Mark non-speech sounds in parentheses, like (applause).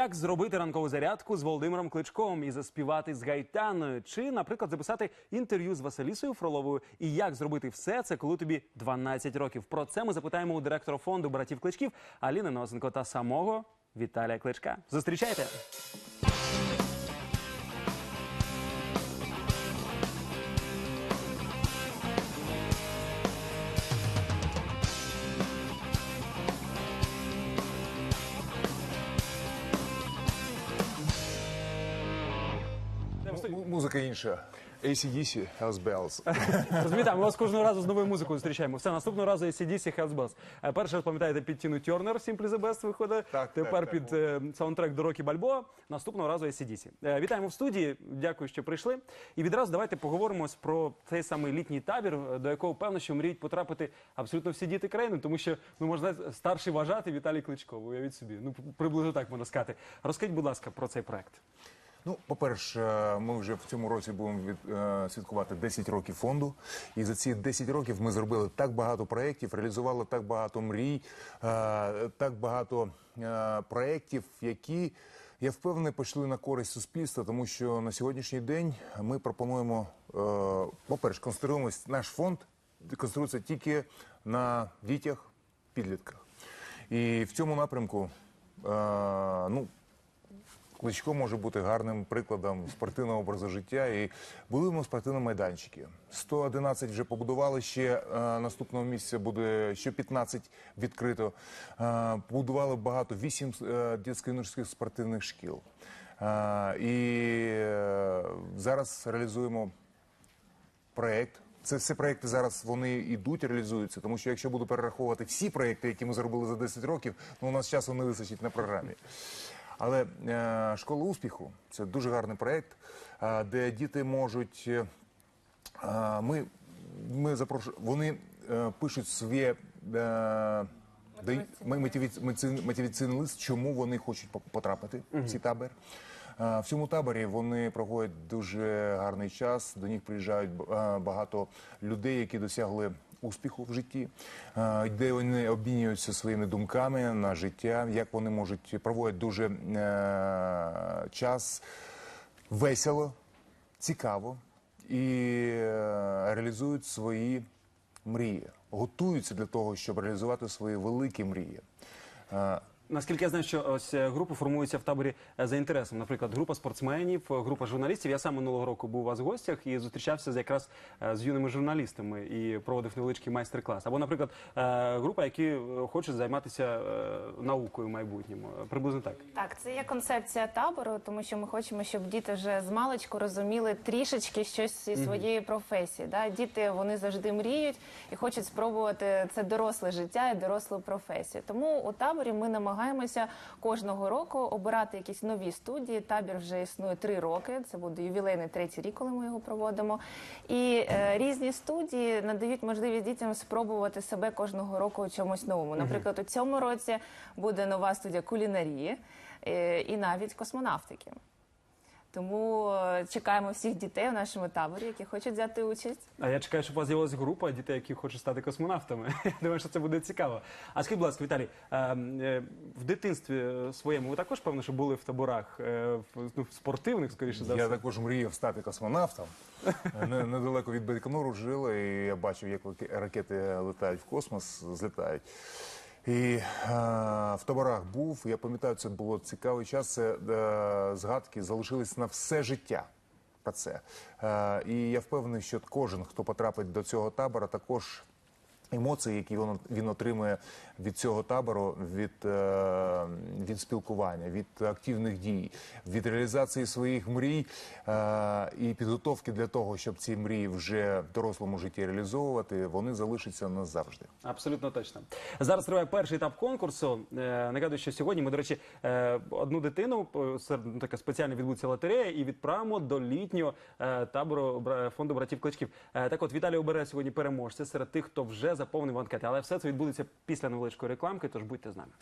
Як зробити ранкову зарядку з Володимиром Кличком і заспівати з Гайтаною, чи, наприклад, записати інтерв'ю з Василісою Фроловою, і як зробити все це, коли тобі 12 років? Про це ми запитаємо у директора фонду братів Кличків Аліни Носенко та самого Віталія Кличка. Зустрічайте! Музика інша. ACDC, Hells Bells. (laughs) Розумієте, ми вас кожного разу з новою музикою зустрічаємо. Все, наступного разу ACDC, Hells Bells. Е, Перше, раз пам'ятаєте, під Тіну Тернер Simply the Best виходить. Так, Тепер так, під е, саундтрек до Рокі Бальбоа. Наступного разу ACDC. Е, Вітаємо в студії. Дякую, що прийшли. І відразу давайте поговоримо про цей самий літній табір, е, до якого певно, що мріють потрапити абсолютно всі діти країни, тому що ну можна знаєте, старший вважати Віталій Кличко. Уявіть собі. Ну приблизно так можна сказати. Розкажіть, будь ласка, про цей проект. Ну, по-перше, ми вже в цьому році будемо від, е, святкувати 10 років фонду. І за ці 10 років ми зробили так багато проєктів, реалізували так багато мрій, е, так багато е, проєктів, які. Я впевнений, пішли на користь суспільства, тому що на сьогоднішній день ми пропонуємо, е, по-перше, конструюємось, наш фонд конструюється тільки на дітях, підлітках. І в цьому напрямку, е, ну, Кличко може бути гарним прикладом спортивного образу життя і будуємо спортивні майданчики. 111 вже побудували ще е, наступного місяця буде ще 15 відкрито. Е, побудували багато 8 е, дитячо-юношеських спортивних шкіл. Е, і е, зараз реалізуємо проект. Це всі проекти зараз вони йдуть, реалізуються, тому що якщо буду перераховувати всі проекти, які ми зробили за 10 років, ну у нас часу не вистачить на програмі. Але е, школа успіху це дуже гарний проект, е, де діти можуть. е, ми, ми запрошуємо, вони е, пишуть своє. Е, мотиваційний лист, чому вони хочуть по- потрапити в цей табір. Е, В цьому таборі вони проводять дуже гарний час. До них приїжджають е, багато людей, які досягли успіху в житті, е, де вони обмінюються своїми думками на життя, як вони можуть проводять дуже час весело, цікаво і реалізують свої мрії, готуються для того, щоб реалізувати свої великі мрії. Наскільки я знаю, що ось е, групи формуються в таборі е, за інтересом. Наприклад, група спортсменів, е, група журналістів. Я сам минулого року був у вас в гостях і зустрічався з якраз з юними журналістами і проводив невеличкий майстер-клас. Або, наприклад, група, які хочуть займатися наукою в майбутньому. Приблизно так. Так, це є концепція табору, тому що ми хочемо, щоб діти вже з маличку розуміли трішечки щось зі своєї професії. Да? Діти вони завжди мріють і хочуть спробувати це доросле життя і дорослу професію. Тому у таборі ми намагаємося кожного року обирати якісь нові студії. Табір вже існує три роки. Це буде ювілейний третій рік, коли ми його проводимо. І е, різні студії надають можливість дітям спробувати себе кожного року у чомусь новому. Наприклад, у цьому році буде нова студія кулінарії е, і навіть космонавтики. Тому е, чекаємо всіх дітей у нашому таборі, які хочуть взяти участь. А я чекаю, щоб у вас з'явилася група дітей, які хочуть стати космонавтами. (laughs) Я думаю, що це буде цікаво. А скажіть, будь ласка, Віталій, е, е, в дитинстві своєму ви також певно, що були в таборах е, в, ну, спортивних, скоріше за Я також мріяв стати космонавтом. (laughs) Недалеко від Байконуру жили, і я бачив, як ракети летають в космос, злітають. І е, в таборах був. Я пам'ятаю, це було цікавий час. Це е, згадки залишились на все життя. Про це. Е, і я впевнений, що кожен, хто потрапить до цього табора, також емоції, які він, отримує від цього табору, від, е, від спілкування, від активних дій, від реалізації своїх мрій е, і підготовки для того, щоб ці мрії вже в дорослому житті реалізовувати, вони залишаться назавжди. Абсолютно точно. Зараз триває перший етап конкурсу. Е, Нагадую, що сьогодні ми, до речі, одну дитину ну, така спеціально відбудеться лотерея і відправимо до літнього табору фонду братів Кличків. Так от Віталій обере сьогодні переможця серед тих, хто вже заповнив анкети. Але все це відбудеться після невеличкої рекламки, тож будьте з нами.